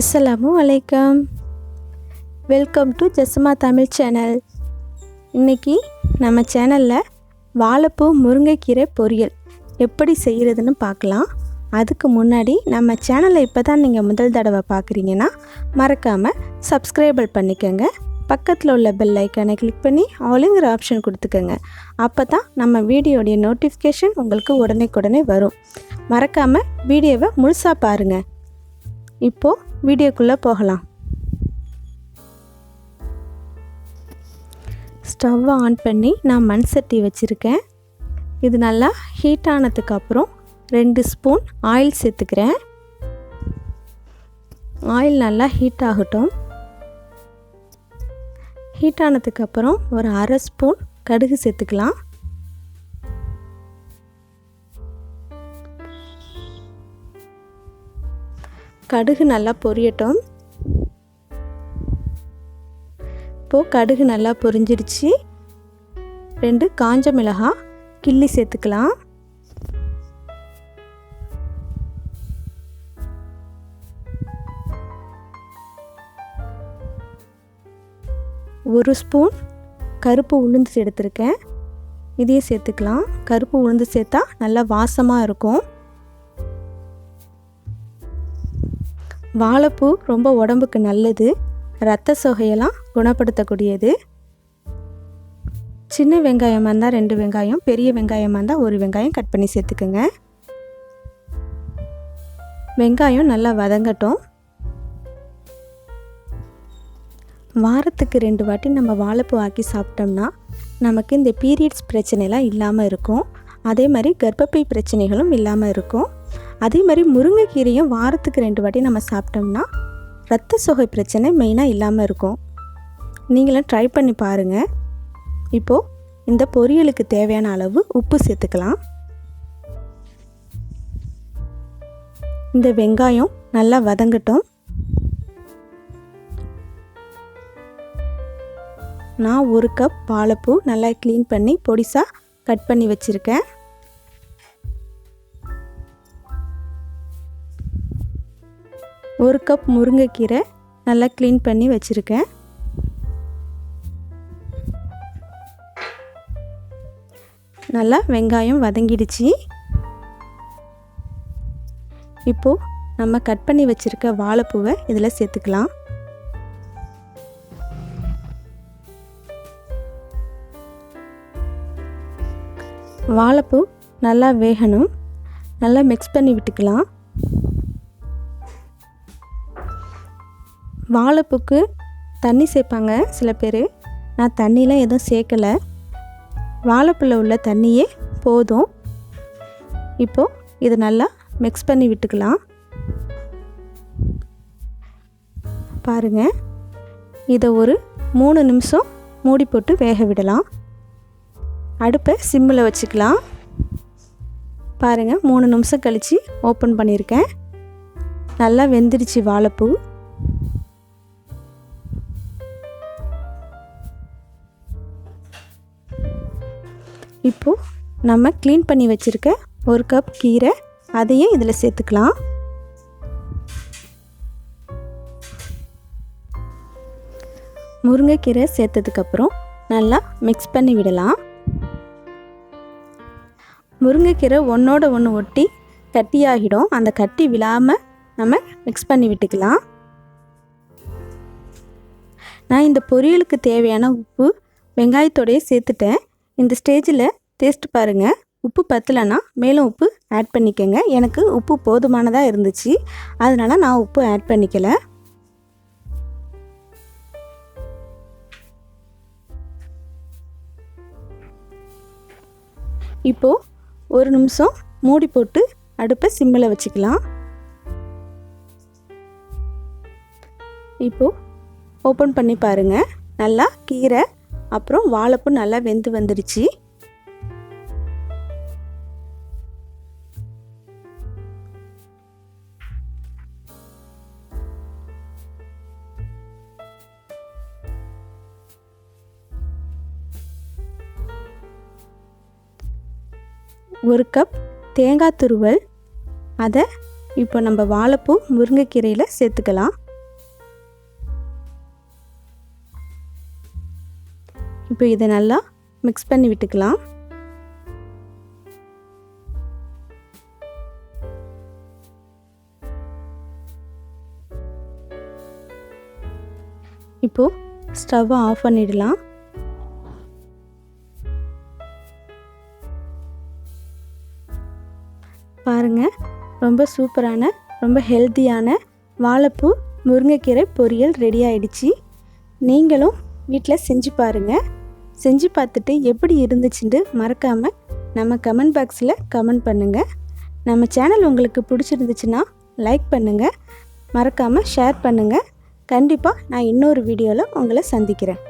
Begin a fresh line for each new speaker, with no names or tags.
அஸ்ஸலாமு அலைக்கம். Welcome to Jesma Tamil channel இன்றைக்கி நம்ம சேனலில் வாழைப்பூ முருங்கைக்கீரை பொரியல். எப்படி செய்கிறதுன்னு பார்க்கலாம். அதுக்கு முன்னாடி நம்ம சேனலை இப்போ தான் நீங்கள் முதல் தடவை பார்க்குறீங்கன்னா மறக்காமல் சப்ஸ்கிரைபல் பண்ணிக்கோங்க. பக்கத்தில் உள்ள பெல் ஐக்கானை கிளிக் பண்ணி ஆளுங்கிற ஆப்ஷன் கொடுத்துக்கோங்க. அப்போ தான் நம்ம வீடியோடைய நோட்டிஃபிகேஷன் உங்களுக்கு உடனே வரும். மறக்காமல் வீடியோவை முழுசாக பாருங்கள் இப்போது வீடியோக்குள்ளே போகலாம். ஸ்டவ்வை ஆன் பண்ணி நான் மண் சட்டி வச்சுருக்கேன். இது நல்லா ஹீட் ஆனதுக்கப்புறம் ரெண்டு ஸ்பூன் ஆயில் சேர்த்துக்கிறேன். ஆயில் நல்லா ஹீட் ஆகட்டும். ஹீட் ஆனதுக்கப்புறம் ஒரு அரை ஸ்பூன் கடுகு சேர்த்துக்கலாம். கடுகு நல்லா பொரியட்டும். இப்போது கடுகு நல்லா பொரிஞ்சிடுச்சு. ரெண்டு காஞ்ச மிளகாய் கிள்ளி சேர்த்துக்கலாம். ஒரு ஸ்பூன் கருப்பு உளுந்து எடுத்திருக்கேன். இதையும் சேர்த்துக்கலாம். கருப்பு உளுந்து சேர்த்தா நல்லா வாசமாக இருக்கும். வாழைப்பூ ரொம்ப உடம்புக்கு நல்லது. ரத்த சோகையெல்லாம் குணப்படுத்தக்கூடியது. சின்ன வெங்காயமாக இருந்தால் ரெண்டு வெங்காயம் பெரிய வெங்காயமாக இருந்தால் ஒரு வெங்காயம் கட் பண்ணி சேர்த்துக்குங்க. வெங்காயம் நல்லா வதங்கட்டும். வாரத்துக்கு ரெண்டு வாட்டி நம்ம வாழைப்பூ ஆக்கி சாப்பிட்டோம்னா நமக்கு இந்த பீரியட்ஸ் பிரச்சனைலாம் இல்லாமல் இருக்கும். அதே மாதிரி கர்ப்பப்பை பிரச்சனைகளும் இல்லாமல் இருக்கும். அதே மாதிரி முருங்கைக்கீரையும் வாரத்துக்கு ரெண்டு வாட்டி நம்ம சாப்பிட்டோம்னா ரத்த சோகை பிரச்சனை மெயினாக இல்லாமல் இருக்கும். நீங்களும் ட்ரை பண்ணி பாருங்கள் இப்போது இந்த பொரியலுக்கு தேவையான அளவு உப்பு சேர்த்துக்கலாம். இந்த வெங்காயம் நல்லா வதங்கட்டும். நான் ஒரு கப் வாழைப்பூ நல்லா க்ளீன் பண்ணி பொடிசாக கட் பண்ணி வச்சுருக்கேன். ஒரு கப் முருங்கைக்கீரை நல்லா க்ளீன் பண்ணி வச்சுருக்கேன். நல்லா வெங்காயம் வதங்கிடுச்சு. இப்போது நம்ம கட் பண்ணி வச்சுருக்க வாழைப்பூவை இதில் சேர்த்துக்கலாம். வாழைப்பூ நல்லா வேகணும். நல்லா மிக்ஸ் பண்ணி விட்டுக்கலாம். வாழைப்பூக்கு தண்ணி சேர்ப்பாங்க சில பேர். நான் தண்ணிலாம் எதுவும் சேர்க்கலை. வாழைப்பூவில் உள்ள தண்ணியே போதும். இப்போது இதை நல்லா மிக்ஸ் பண்ணி விட்டுக்கலாம். பாருங்கள் இதை ஒரு மூணு நிமிஷம் மூடி போட்டு வேக விடலாம். அடுப்பை சிம்மில் வச்சுக்கலாம். பாருங்கள் மூணு நிமிஷம் கழித்து ஓப்பன் பண்ணியிருக்கேன். நல்லா வெந்துடுச்சு வாழைப்பூ. இப்போது நம்ம க்ளீன் பண்ணி வச்சுருக்க ஒரு கப் கீரை அதையும் இதில் சேர்த்துக்கலாம். முருங்கைக்கீரை சேர்த்ததுக்கப்புறம் நல்லா மிக்ஸ் பண்ணி விடலாம். முருங்கைக்கீரை ஒன்றோட ஒன்று ஒட்டி கட்டியாகிடும் அந்த கட்டி விழாமல் நம்ம மிக்ஸ் பண்ணி விட்டுக்கலாம். நான் இந்த பொரியலுக்கு தேவையான உப்பு வெங்காயத்தோடையே சேர்த்துட்டேன். இந்த ஸ்டேஜில் டேஸ்ட் பாருங்கள் உப்பு பத்தலைன்னா மேலும் உப்பு ஆட் பண்ணிக்கோங்க. எனக்கு உப்பு போதுமானதாக இருந்துச்சு. அதனால் நான் உப்பு ஆட் பண்ணிக்கலை. இப்போது ஒரு நிமிஷம் மூடி போட்டு அடுப்பை சிம்மில் வச்சுக்கலாம். இப்போது ஓப்பன் பண்ணி பாருங்கள் நல்லா கீரை அப்புறம் வாழைப்பூ நல்லா வெந்து வந்துடுச்சு ஒரு கப் தேங்காய் துருவல். அதை இப்போ நம்ம வாழைப்பூ முருங்கைக்கீரையில் சேர்த்துக்கலாம். இப்போ இதை நல்லா மிக்ஸ் பண்ணி விட்டுக்கலாம். இப்போது ஸ்டவ்வை ஆஃப் பண்ணிடலாம். பாருங்கள் ரொம்ப சூப்பரான ரொம்ப ஹெல்த்தியான வாழைப்பூ முருங்கைக்கீரை பொரியல் ரெடி ஆயிடுச்சு. நீங்களும் வீட்டில் செஞ்சு பாருங்கள் செஞ்சு பார்த்துட்டு எப்படி இருந்துச்சுன்னு மறக்காமல் நம்ம கமெண்ட் பாக்ஸில் கமெண்ட் பண்ணுங்கள் நம்ம சேனல் உங்களுக்கு பிடிச்சிருந்துச்சுன்னா லைக் பண்ணுங்கள் மறக்காமல் ஷேர் பண்ணுங்கள் கண்டிப்பாக நான் இன்னொரு வீடியோவில் உங்களை சந்திக்கிறேன்.